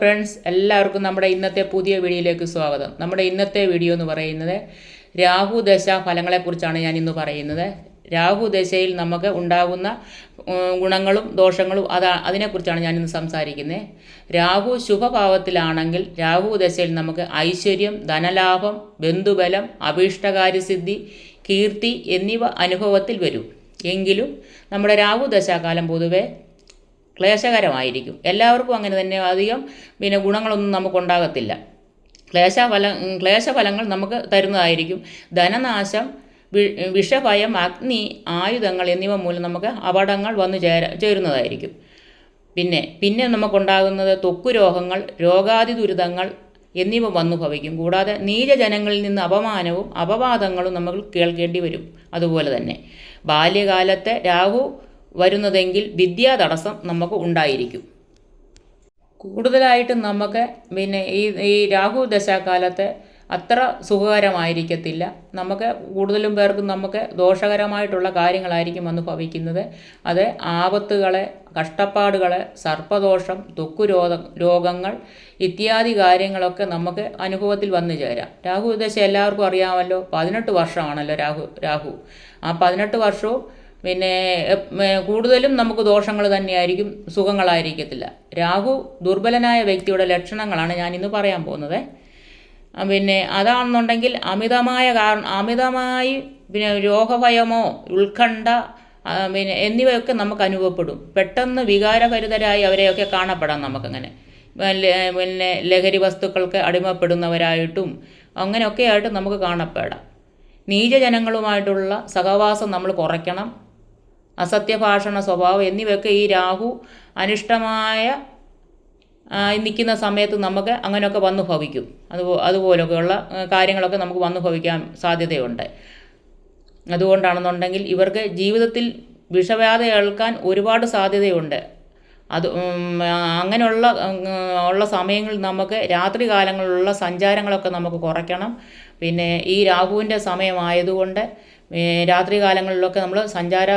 Friends എല്ലാവർക്കും നമ്മുടെ ഇന്നത്തെ പുതിയ വീഡിയോയിലേക്ക് സ്വാഗതം. നമ്മുടെ ഇന്നത്തെ വീഡിയോ എന്ന് പറയുന്നത് രാഹു ദശ ഫലങ്ങളെക്കുറിച്ചാണ് ഞാൻ ഇന്ന് പറയുന്നത്. രാഹു ദശയിൽ നമുക്ക് ഉണ്ടാകുന്ന ഗുണങ്ങളും ദോഷങ്ങളും അതാ അതിനെക്കുറിച്ചാണ് ഞാനിന്ന് സംസാരിക്കുന്നത്. രാഹു ശുഭഭാവത്തിലാണെങ്കിൽ രാഹു ദശയിൽ നമുക്ക് ഐശ്വര്യം ധനലാഭം ബന്ധുബലം അഭീഷ്ടകാര്യസിദ്ധി കീർത്തി എന്നിവ അനുഭവത്തിൽ വരും. എങ്കിലും നമ്മുടെ രാഹു ദശാകാലം പൊതുവെ ക്ലേശകരമായിരിക്കും. എല്ലാവർക്കും അങ്ങനെ തന്നെ അധികം പിന്നെ ഗുണങ്ങളൊന്നും നമുക്കുണ്ടാകത്തില്ല. ക്ലേശഫല ക്ലേശഫലങ്ങൾ നമുക്ക് തരുന്നതായിരിക്കും. ധനനാശം വിഷഭയം അഗ്നി ആയുധങ്ങൾ എന്നിവ മൂലം നമുക്ക് അപകടങ്ങൾ വന്നു ചേര ചേരുന്നതായിരിക്കും. പിന്നെ പിന്നെ നമുക്കുണ്ടാകുന്നത് തൊക്കു രോഗങ്ങൾ രോഗാതി ദുരിതങ്ങൾ എന്നിവ വന്നു ഭവിക്കും. കൂടാതെ നീചജനങ്ങളിൽ നിന്ന് അപമാനവും അപവാദങ്ങളും നമ്മൾ കേൾക്കേണ്ടി വരും. അതുപോലെ തന്നെ ബാല്യകാലത്തെ രാഹു വരുന്നതെങ്കിൽ വിദ്യാ തടസ്സം നമുക്ക് ഉണ്ടായിരിക്കും. കൂടുതലായിട്ടും നമുക്ക് പിന്നെ ഈ ഈ രാഹു ദശാകാലത്തെ അത്ര സുഖകരമായിരിക്കത്തില്ല. നമുക്ക് കൂടുതലും പേർക്കും നമുക്ക് ദോഷകരമായിട്ടുള്ള കാര്യങ്ങളായിരിക്കും വന്ന് ഭവിക്കുന്നത്. അത് ആപത്തുകളെ കഷ്ടപ്പാടുകളെ സർപ്പദോഷം ത്വക്കു രോഗങ്ങൾ ഇത്യാദി കാര്യങ്ങളൊക്കെ നമുക്ക് അനുഭവത്തിൽ വന്നു ചേരാം. രാഹു ദശ എല്ലാവർക്കും അറിയാമല്ലോ പതിനെട്ട് വർഷമാണല്ലോ രാഹു രാഹു. ആ പതിനെട്ട് വർഷവും പിന്നെ കൂടുതലും നമുക്ക് ദോഷങ്ങൾ തന്നെയായിരിക്കും സുഖങ്ങളായിരിക്കത്തില്ല. രാഹു ദുർബലനായ വ്യക്തിയുടെ ലക്ഷണങ്ങളാണ് ഞാൻ ഇന്ന് പറയാൻ പോകുന്നത്. പിന്നെ അതാണെന്നുണ്ടെങ്കിൽ അമിതമായ കാരണം അമിതമായി പിന്നെ രോഗഭയമോ ഉത്കണ്ഠ പിന്നെ എന്നിവയൊക്കെ നമുക്ക് അനുഭവപ്പെടും പെട്ടെന്ന് വികാരഭരിതരായി അവരെയൊക്കെ കാണപ്പെടാം നമുക്കങ്ങനെ. പിന്നെ ലഹരി വസ്തുക്കൾക്ക് അടിമപ്പെടുന്നവരായിട്ടും അങ്ങനെയൊക്കെ ആയിട്ട് നമുക്ക് കാണപ്പെടാം. നീചജനങ്ങളുമായിട്ടുള്ള സഹവാസം നമ്മൾ കുറയ്ക്കണം. അസത്യഭാഷണ സ്വഭാവം എന്നിവയൊക്കെ ഈ രാഹു അനിഷ്ടമായ നിൽക്കുന്ന സമയത്ത് നമുക്ക് അങ്ങനെയൊക്കെ വന്നു ഭവിക്കും. അതുപോ അതുപോലൊക്കെയുള്ള കാര്യങ്ങളൊക്കെ നമുക്ക് വന്നു ഭവിക്കാൻ സാധ്യതയുണ്ട്. അതുകൊണ്ടാണെന്നുണ്ടെങ്കിൽ ഇവർക്ക് ജീവിതത്തിൽ വിഷബാധ ഏൽക്കാൻ ഒരുപാട് സാധ്യതയുണ്ട്. അത് അങ്ങനെയുള്ള ഉള്ള സമയങ്ങളിൽ നമുക്ക് രാത്രി കാലങ്ങളിലുള്ള സഞ്ചാരങ്ങളൊക്കെ നമുക്ക് കുറയ്ക്കണം. പിന്നെ ഈ രാഹുവിന്റെ സമയമായതുകൊണ്ട് രാത്രി കാലങ്ങളിലൊക്കെ നമ്മൾ സഞ്ചാര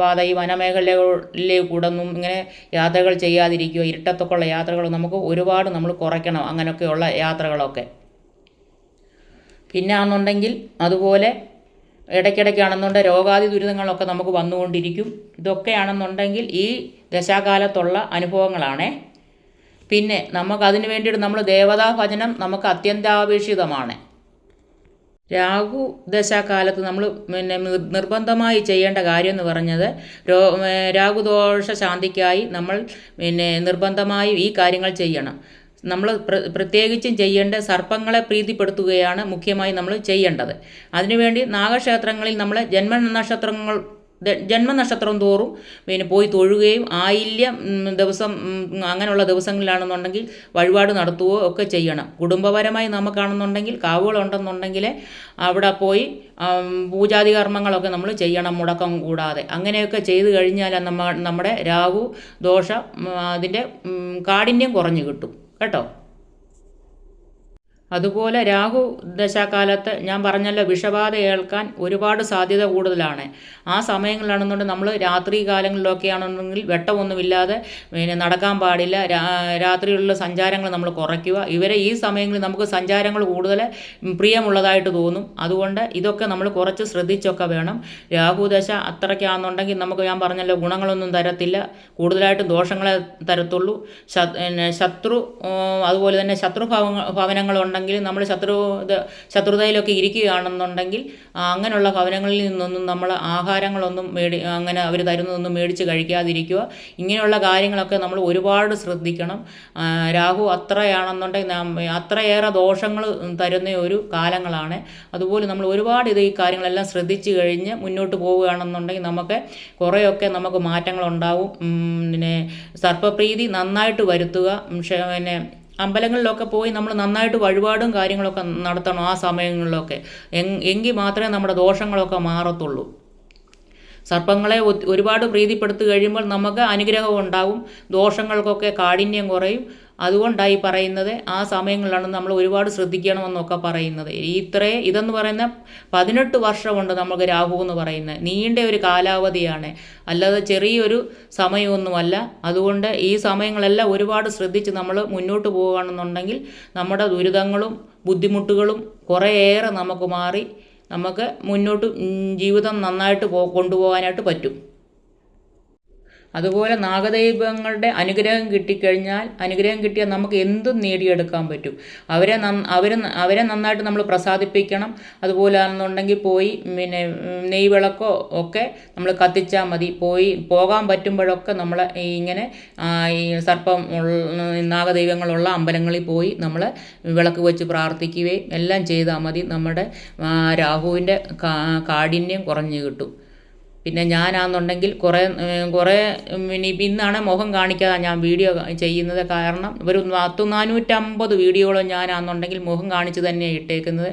പാത ഈ വനമേഖലയിലെ കൂടെ ഒന്നും ഇങ്ങനെ യാത്രകൾ ചെയ്യാതിരിക്കുക ഇരുട്ടത്തൊക്കെ ഉള്ള യാത്രകൾ നമുക്ക് ഒരുപാട് നമ്മൾ കുറയ്ക്കണം അങ്ങനെയൊക്കെയുള്ള യാത്രകളൊക്കെ. പിന്നെ ആണെന്നുണ്ടെങ്കിൽ അതുപോലെ ഇടയ്ക്കിടയ്ക്കാണെന്നുണ്ടെങ്കിൽ രോഗാതി ദുരിതങ്ങളൊക്കെ നമുക്ക് വന്നുകൊണ്ടിരിക്കും. ഇതൊക്കെയാണെന്നുണ്ടെങ്കിൽ ഈ ദശാകാലത്തുള്ള അനുഭവങ്ങളാണേ. പിന്നെ നമുക്ക് അതിനു വേണ്ടിയിട്ട് നമ്മൾ ദേവതാ ഭജനം നമുക്ക് അത്യന്താപേക്ഷിതമാണ്. രാഹു ദശാകാലത്ത് നമ്മൾ പിന്നെ നിർബന്ധമായി ചെയ്യേണ്ട കാര്യം എന്ന് പറഞ്ഞത് രോ രാഹുദോഷ ശാന്തിക്കായി നമ്മൾ പിന്നെ നിർബന്ധമായും ഈ കാര്യങ്ങൾ ചെയ്യണം. നമ്മൾ പ്ര പ്രത്യേകിച്ചും ചെയ്യേണ്ട സർപ്പങ്ങളെ പ്രീതിപ്പെടുത്തുകയാണ് മുഖ്യമായി നമ്മൾ ചെയ്യേണ്ടത്. അതിനുവേണ്ടി നാഗക്ഷേത്രങ്ങളിൽ നമ്മൾ ജന്മനക്ഷത്രങ്ങൾ ദ- ജന്മനക്ഷത്രം തോറും പിന്നെ പോയി തൊഴുകയും ആയില്യം ദിവസം അങ്ങനെയുള്ള ദിവസങ്ങളിലാണെന്നുണ്ടെങ്കിൽ വഴിപാട് നടത്തുകയോ ഒക്കെ ചെയ്യണം. കുടുംബപരമായി നമുക്കാണെന്നുണ്ടെങ്കിൽ കാവുകളുണ്ടെന്നുണ്ടെങ്കിൽ അവിടെ പോയി പൂജാതി കർമ്മങ്ങളൊക്കെ നമ്മൾ ചെയ്യണം മുടക്കം കൂടാതെ. അങ്ങനെയൊക്കെ ചെയ്തു കഴിഞ്ഞാൽ നമ്മ നമ്മുടെ രാഹു ദോഷം അതിന്റെ കാഠിന്യം കുറഞ്ഞു കിട്ടും. കേട്ടോ? അതുപോലെ രാഹു ദശാകാലത്ത് ഞാൻ പറഞ്ഞല്ലോ വിഷബാധ ഏൽക്കാൻ ഒരുപാട് സാധ്യത കൂടുതലാണ്. ആ സമയങ്ങളിലാണെന്നുണ്ടെങ്കിൽ നമ്മൾ രാത്രി കാലങ്ങളിലൊക്കെ ആണെന്നുണ്ടെങ്കിൽ വെട്ടമൊന്നുമില്ലാതെ പിന്നെ നടക്കാൻ പാടില്ല. രാത്രിയിലുള്ള സഞ്ചാരങ്ങൾ നമ്മൾ കുറയ്ക്കുക. ഇവരെ ഈ സമയങ്ങളിൽ നമുക്ക് സഞ്ചാരങ്ങൾ കൂടുതൽ പ്രിയമുള്ളതായിട്ട് തോന്നും. അതുകൊണ്ട് ഇതൊക്കെ നമ്മൾ കുറച്ച് ശ്രദ്ധിച്ചൊക്കെ വേണം. രാഹു രാഹുദശ അത്രയ്ക്കാണെന്നുണ്ടെങ്കിൽ നമുക്ക് ഞാൻ പറഞ്ഞല്ലോ ഗുണങ്ങളൊന്നും തരത്തില്ല. കൂടുതലായിട്ടും ദോഷങ്ങളെ തരത്തുള്ളൂ. ശത്രു അതുപോലെ തന്നെ ശത്രു ഭവങ്ങൾ ഭവനങ്ങളുണ്ടെങ്കിൽ നമ്മൾ ശത്രു ശത്രുതയിലൊക്കെ ഇരിക്കുകയാണെന്നുണ്ടെങ്കിൽ അങ്ങനെയുള്ള ഭവനങ്ങളിൽ നിന്നൊന്നും നമ്മൾ ആഹാരങ്ങളൊന്നും മേടി അങ്ങനെ അവർ തരുന്നതൊന്നും മേടിച്ച് കഴിക്കാതിരിക്കുക. ഇങ്ങനെയുള്ള കാര്യങ്ങളൊക്കെ നമ്മൾ ഒരുപാട് ശ്രദ്ധിക്കണം. രാഹു അത്രയാണെന്നുണ്ടെങ്കിൽ അത്രയേറെ ദോഷങ്ങൾ തരുന്ന ഒരു കാലങ്ങളാണ്. അതുപോലെ നമ്മൾ ഒരുപാട് ഇത് ഈ കാര്യങ്ങളെല്ലാം ശ്രദ്ധിച്ചു കഴിഞ്ഞ് മുന്നോട്ട് പോവുകയാണെന്നുണ്ടെങ്കിൽ നമുക്ക് കുറേയൊക്കെ നമുക്ക് മാറ്റങ്ങളുണ്ടാവും. പിന്നെ സർപ്പപ്രീതി നന്നായിട്ട് വരുത്തുക. പിന്നെ അമ്പലങ്ങളിലൊക്കെ പോയി നമ്മൾ നന്നായിട്ട് വഴിപാടും കാര്യങ്ങളൊക്കെ നടത്തണം ആ സമയങ്ങളിലൊക്കെ. എങ്- എങ്കിൽ മാത്രമേ നമ്മുടെ ദോഷങ്ങളൊക്കെ മാറത്തുള്ളൂ. സർപ്പങ്ങളെ ഒരുപാട് പ്രീതിപ്പെടുത്തി കഴിയുമ്പോൾ നമുക്ക് അനുഗ്രഹം ഉണ്ടാവും. ദോഷങ്ങൾക്കൊക്കെ കാഠിന്യം കുറയും. അതുകൊണ്ടായി പറയുന്നത് ആ സമയങ്ങളിലാണ് നമ്മൾ ഒരുപാട് ശ്രദ്ധിക്കണമെന്നൊക്കെ പറയുന്നത്. ഇത്രേ ഇതെന്ന് പറയുന്ന പതിനെട്ട് വർഷമുണ്ട് നമുക്ക് രാഹു എന്ന് പറയുന്നത്. നീണ്ട ഒരു കാലാവധിയാണ്. അല്ലാതെ ചെറിയൊരു സമയമൊന്നുമല്ല. അതുകൊണ്ട് ഈ സമയങ്ങളെല്ലാം ഒരുപാട് ശ്രദ്ധിച്ച് നമ്മൾ മുന്നോട്ട് പോവുകയാണെന്നുണ്ടെങ്കിൽ നമ്മുടെ ദുരിതങ്ങളും ബുദ്ധിമുട്ടുകളും കുറേയേറെ നമുക്ക് മാറി നമുക്ക് മുന്നോട്ട് ജീവിതം നന്നായിട്ട് പോ കൊണ്ടുപോകാനായിട്ട് പറ്റും. അതുപോലെ നാഗദൈവങ്ങളുടെ അനുഗ്രഹം കിട്ടിക്കഴിഞ്ഞാൽ അനുഗ്രഹം കിട്ടിയാൽ നമുക്ക് എന്തും നേടിയെടുക്കാൻ പറ്റും. അവരെ അവർ അവരെ നന്നായിട്ട് നമ്മൾ പ്രസാദിപ്പിക്കണം. അതുപോലെ ആണെന്നുണ്ടെങ്കിൽ പോയി പിന്നെ നെയ്വിളക്കോ ഒക്കെ നമ്മൾ കത്തിച്ചാൽ മതി. പോയി പോകാൻ പറ്റുമ്പോഴൊക്കെ നമ്മൾ ഇങ്ങനെ ഈ സർപ്പം നാഗദൈവങ്ങളുള്ള അമ്പലങ്ങളിൽ പോയി നമ്മൾ വിളക്ക് വെച്ച് പ്രാർത്ഥിക്കുകയും എല്ലാം ചെയ്താൽ മതി. നമ്മുടെ രാഹുവിന്റെ കാഠിന്യം കുറഞ്ഞു കിട്ടും. പിന്നെ ഞാനാണെന്നുണ്ടെങ്കിൽ കുറേ കുറേ ഇനി ഇന്നാണ് മുഖം കാണിക്കാതെ ഞാൻ വീഡിയോ ചെയ്യുന്നത് കാരണം ഒരു പത്ത് നാനൂറ്റമ്പത് വീഡിയോകളും ഞാനാണെന്നുണ്ടെങ്കിൽ മുഖം കാണിച്ച് തന്നെയാണ് ഇട്ടേക്കുന്നത്.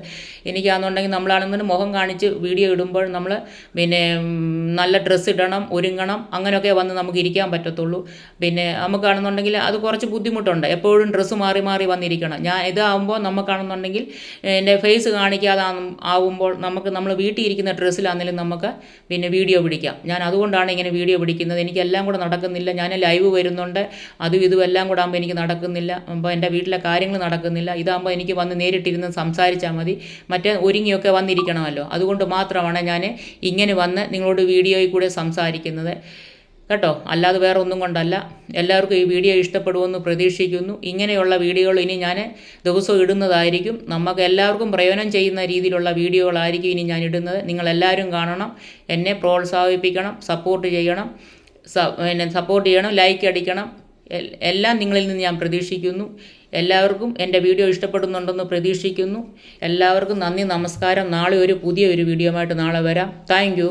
എനിക്കാണെന്നുണ്ടെങ്കിൽ നമ്മളാണെന്നുണ്ടെങ്കിൽ മുഖം കാണിച്ച് വീഡിയോ ഇടുമ്പോൾ നമ്മൾ പിന്നെ നല്ല ഡ്രസ്സ് ഇടണം ഒരുങ്ങണം അങ്ങനെയൊക്കെ വന്ന് നമുക്ക് ഇരിക്കാൻ പറ്റത്തുള്ളൂ. പിന്നെ നമുക്കാണെന്നുണ്ടെങ്കിൽ അത് കുറച്ച് ബുദ്ധിമുട്ടുണ്ട്. എപ്പോഴും ഡ്രസ്സ് മാറി മാറി വന്നിരിക്കണം. ഞാൻ ഇതാകുമ്പോൾ നമുക്കാണെന്നുണ്ടെങ്കിൽ എന്റെ ഫേസ് കാണിക്കാതെ ആവുമ്പോൾ നമുക്ക് നമ്മൾ വീട്ടിൽ ഇരിക്കുന്ന ഡ്രസ്സിലാണെങ്കിലും നമുക്ക് പിന്നെ വീഡിയോ പിടിക്കാം. ഞാൻ അതുകൊണ്ടാണ് ഇങ്ങനെ വീഡിയോ പിടിക്കുന്നത്. എനിക്കെല്ലാം കൂടെ നടക്കുന്നില്ല. ഞാൻ ലൈവ് വരുന്നുണ്ട്. അതും ഇതും എല്ലാം കൂടെ ആകുമ്പോൾ എനിക്ക് നടക്കുന്നില്ല. അപ്പോൾ എന്റെ വീട്ടിലെ കാര്യങ്ങൾ നടക്കുന്നില്ല. ഇതാകുമ്പോൾ എനിക്ക് വന്ന് നേരിട്ടിരുന്ന് സംസാരിച്ചാൽ മതി. മറ്റേ ഒരുങ്ങിയൊക്കെ വന്നിരിക്കണമല്ലോ. അതുകൊണ്ട് മാത്രമാണ് ഞാൻ ഇങ്ങനെ വന്ന് നിങ്ങളോട് വീഡിയോയിൽ കൂടെ സംസാരിക്കുന്നത്. കേട്ടോ? അല്ലാതെ വേറെ ഒന്നും കൊണ്ടല്ല. എല്ലാവർക്കും ഈ വീഡിയോ ഇഷ്ടപ്പെടുമെന്ന് പ്രതീക്ഷിക്കുന്നു. ഇങ്ങനെയുള്ള വീഡിയോകൾ ഇനി ഞാൻ ദിവസവും ഇടുന്നതായിരിക്കും. നമുക്ക് എല്ലാവർക്കും പ്രയോജനം ചെയ്യുന്ന രീതിയിലുള്ള വീഡിയോകളായിരിക്കും ഇനി ഞാൻ ഇടുന്നത്. നിങ്ങളെല്ലാവരും കാണണം. എന്നെ പ്രോത്സാഹിപ്പിക്കണം സപ്പോർട്ട് ചെയ്യണം പിന്നെ സപ്പോർട്ട് ചെയ്യണം ലൈക്ക് അടിക്കണം. എല്ലാം നിങ്ങളിൽ നിന്ന് ഞാൻ പ്രതീക്ഷിക്കുന്നു. എല്ലാവർക്കും എന്റെ വീഡിയോ ഇഷ്ടപ്പെടുന്നുണ്ടെന്ന് പ്രതീക്ഷിക്കുന്നു. എല്ലാവർക്കും നന്ദി നമസ്കാരം. നാളെ ഒരു പുതിയ ഒരു വീഡിയോ ആയിട്ട് നാളെ വരാം. താങ്ക്